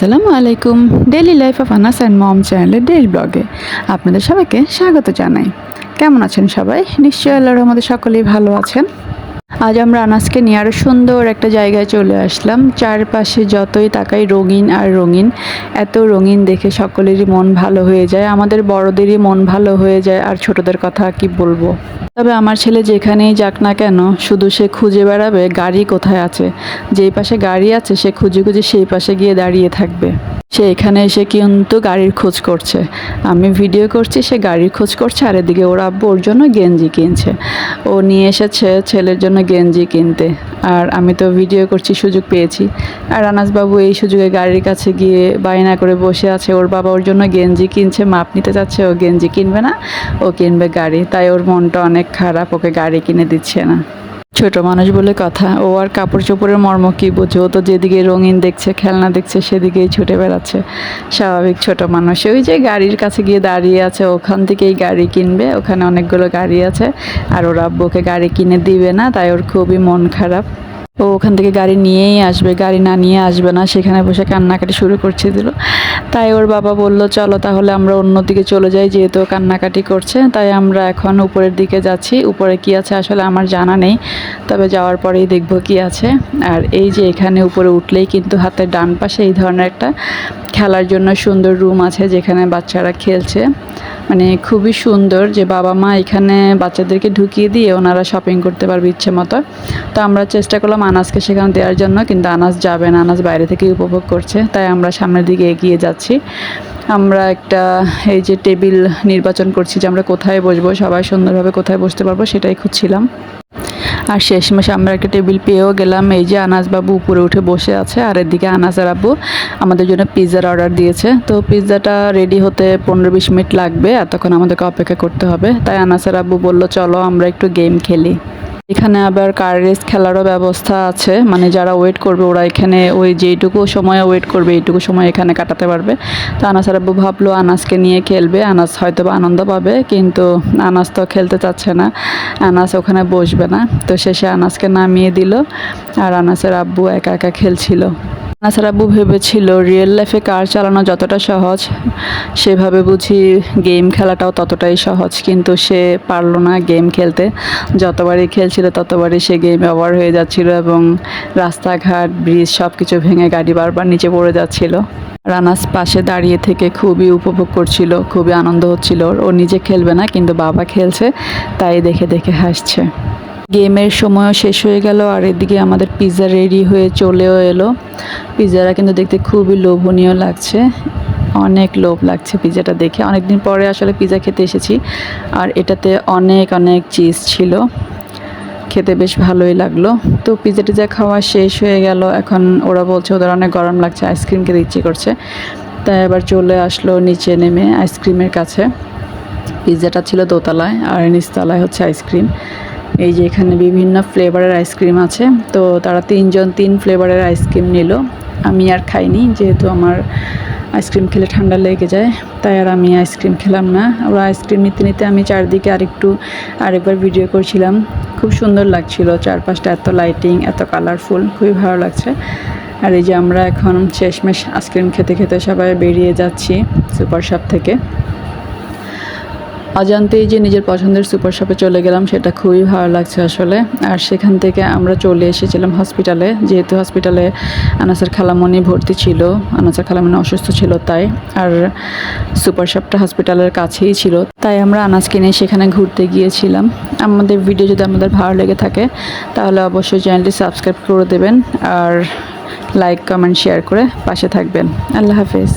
আসসালামু আলাইকুম daily life of Anas and mom চ্যানেলের ডেইলি ব্লগে আপনাদের সবাইকে স্বাগত জানাই। কেমন আছেন সবাই? নিশ্চয়ই আল্লাহর আমাদের সকলেই ভালো আছেন। আজ আমরা আনাসকে নিয়ে আরও সুন্দর একটা জায়গায় চলে আসলাম। চারপাশে যতই তাকাই রঙিন আর রঙিন, এত রঙিন দেখে সকলেরই মন ভালো হয়ে যায়। আমাদের বড়দেরই মন ভালো হয়ে যায়। আর ছোটদের কথা কি বলব? তবে আমার ছেলে যেখানেই যাক না কেন, শুধু সে খুঁজে বেড়াবে গাড়ি কোথায় আছে। যেই পাশে গাড়ি আছে, সে খুঁজে খুঁজে সেই পাশে গিয়ে দাঁড়িয়ে থাকবে। সে এখানে এসে কিন্তু গাড়ির খোঁজ করছে। আমি ভিডিও করছি, সে গাড়ির খোঁজ করছে, আর এদিকে ওর আব্বু ওর জন্য গেঞ্জি কিনছে। ও নিয়ে এসেছে ছেলের জন্য গেঞ্জি কিনতে। আর আমি তো ভিডিও করছি, সুযোগ পেয়েছি। আর আনাসবাবু এই সুযোগে গাড়ির কাছে গিয়ে বায়না করে বসে আছে, ওর বাবা ওর জন্য গেঞ্জি কিনছে, মাপ নিতে চাচ্ছে, ও গেঞ্জি কিনবে না, ও কিনবে গাড়ি। তাই ওর মনটা অনেক খারাপ, ওকে গাড়ি কিনে দিচ্ছে না। ছোট মানুষ বলে কথা। ও আর কাপড় চোপড়ের মর্ম কি বোঝে? ও তো যেদিকে রঙিন দেখছে, খেলনা দেখছে, সেদিকেই ছুটে বেড়াচ্ছে। স্বাভাবিক ছোট মানুষ। ওই যে গাড়ির কাছে গিয়ে দাঁড়িয়ে আছে, ওখান থেকেই গাড়ি কিনবে। ওখানে অনেকগুলো গাড়ি আছে। আর ওর আব্বুকে গাড়ি কিনে দিবে না, তাই ওর খুবই মন খারাপ। ও ওখান থেকে গাড়ি নিয়েই আসবে, গাড়ি না নিয়ে আসবে না, সেখানে বসে কান্নাকাটি শুরু করছে দিল। তাই ওর বাবা বলল, চলো তাহলে আমরা অন্যদিকে চলে যাই, যেহেতু কান্নাকাটি করছে, তাই আমরা এখন উপরের দিকে যাচ্ছি। উপরে কি আছে আসলে আমার জানা নেই, তবে যাওয়ার পরেই দেখব কি আছে। আর এই যে এখানে উপরে উঠলেই কিন্তু হাতের ডান পাশে এই ধরনের একটা খেলার জন্য সুন্দর রুম আছে, যেখানে বাচ্চারা খেলছে। মানে খুবই সুন্দর যে বাবা মা এখানে বাচ্চাদেরকে ঢুকিয়ে দিয়ে ওনারা শপিং করতে পারবে ইচ্ছে মতো। তো আমরা চেষ্টা করলাম আনাজকে সেখানে দেওয়ার জন্য, কিন্তু আনাজ যাবে না আনাস বাইরে থেকে উপভোগ করছে। তাই আমরা সামনের দিকে এগিয়ে যাচ্ছি। আমরা একটা, এই যে টেবিল নির্বাচন করছি যে আমরা কোথায় বসবো, সবাই সুন্দরভাবে কোথায় বসতে পারব সেটাই খুঁজছিলাম। আর শেষমেশ আমরা একটা টেবিল পেয়েও গেলাম। এই যে আনাসবাবু উপরে উঠে বসে আছে, আর এদিকে আনাসের আব্বু আমাদের জন্য পিৎজার অর্ডার দিয়েছে। তো পিৎজাটা রেডি হতে পনেরো বিশ মিনিট লাগবে, এতক্ষণ আমাদেরকে অপেক্ষা করতে হবে। তাই আনাসের আব্বু বলল, চলো আমরা একটু গেম খেলি। এখানে আবার কার রেস খেলারও ব্যবস্থা আছে। মানে যারা ওয়েট করবে, ওরা এখানে ওই যেইটুকু সময় ওয়েট করবে, এইটুকু সময় এখানে কাটাতে পারবে। তো আনাস আব্বু ভাবলো আনাসকে নিয়ে খেলবে। আনাস হয়তো বা আনন্দ পাবে, কিন্তু আনাস তো খেলতে চাচ্ছে না। আনাস ওখানে বসবে না। তো শেষে আনাসকে নামিয়ে দিল, আর আনাসের আব্বু একা একা খেলছিল। আনাসের আব্বু ভেবেছিল রিয়েল লাইফে কার চালানো যতটা সহজ, সেভাবে বুঝি গেম খেলাটাও ততটাই সহজ। কিন্তু সে পারল না গেম খেলতে। যতবারই খেলছিল ততবারই সে গেমে ওভার হয়ে যাচ্ছিল এবং রাস্তাঘাট ব্রিজ সব কিছু ভেঙে গাড়ি বারবার নিচে পড়ে যাচ্ছিল। রানাস পাশে দাঁড়িয়ে থেকে খুবই উপভোগ করছিল, খুবই আনন্দ হচ্ছিল। ও নিজে খেলবে না, কিন্তু বাবা খেলছে, তাই দেখে দেখে হাসছে। গেমের সময়ও শেষ হয়ে গেল আর এদিকে আমাদের পিৎজা রেডি হয়ে চলেও এলো। পিৎজাটা কিন্তু দেখতে খুবই লোভনীয় লাগছে। অনেক লোভ লাগছে পিৎজাটা দেখে। অনেক দিন পরে আসলে পিৎজা খেতে এসেছি আর এটাতে অনেক অনেক চিজ ছিল। খেতে বেশ ভালোই লাগল। তো পিৎজা টিজা খাওয়া শেষ হয়ে গেল। এখন ওরা বলছে, ওদের অনেক গরম লাগছে আইসক্রিম খেতে ইচ্ছে করছে। তাই আবার চলে আসলো নিচে নেমে আইসক্রিমের কাছে। পিৎজাটা ছিল দোতলায় আর নিচতলায় হচ্ছে আইসক্রিম এই যে এখানে বিভিন্ন ফ্লেভারের আইসক্রিম আছে। তো তারা তিনজন তিন ফ্লেভারের আইসক্রিম নিল। আমি আর খাইনি, যেহেতু আমার আইসক্রিম খেলে ঠান্ডা লেগে যায়। তাই আর আমি আইসক্রিম খেলাম না। ওরা আইসক্রিম নিতে নিতে আমি চারদিকে আরেকটু, আরেকবার ভিডিও করছিলাম। খুব সুন্দর লাগছিল চারপাশটা, এত লাইটিং, এত কালারফুল, খুবই ভালো লাগছে। আর এই যে আমরা এখন শেষমেশ আইসক্রিম খেতে খেতে সবাই বেরিয়ে যাচ্ছি সুপার শপ থেকে। অজান্তেই যে নিজের পছন্দের সুপার শপে চলে গেলাম, সেটা খুবই ভালো লাগছে আসলে। আর সেখান থেকে আমরা চলে এসেছিলাম হসপিটালে যেহেতু হসপিটালে আনাসের খালামণি ভর্তি ছিল, আনাসের খালামণি অসুস্থ ছিল তাই, আর সুপার শপটা হসপিটালের কাছেই ছিল। তাই আমরা আনাজকে নিয়ে সেখানে ঘুরতে গিয়েছিলাম। আমাদের ভিডিও যদি আমাদের ভালো লেগে থাকে, তাহলে অবশ্যই চ্যানেলটি সাবস্ক্রাইব করে দেবেন, আর লাইক কমেন্ট শেয়ার করে পাশে থাকবেন। আল্লাহ হাফেজ।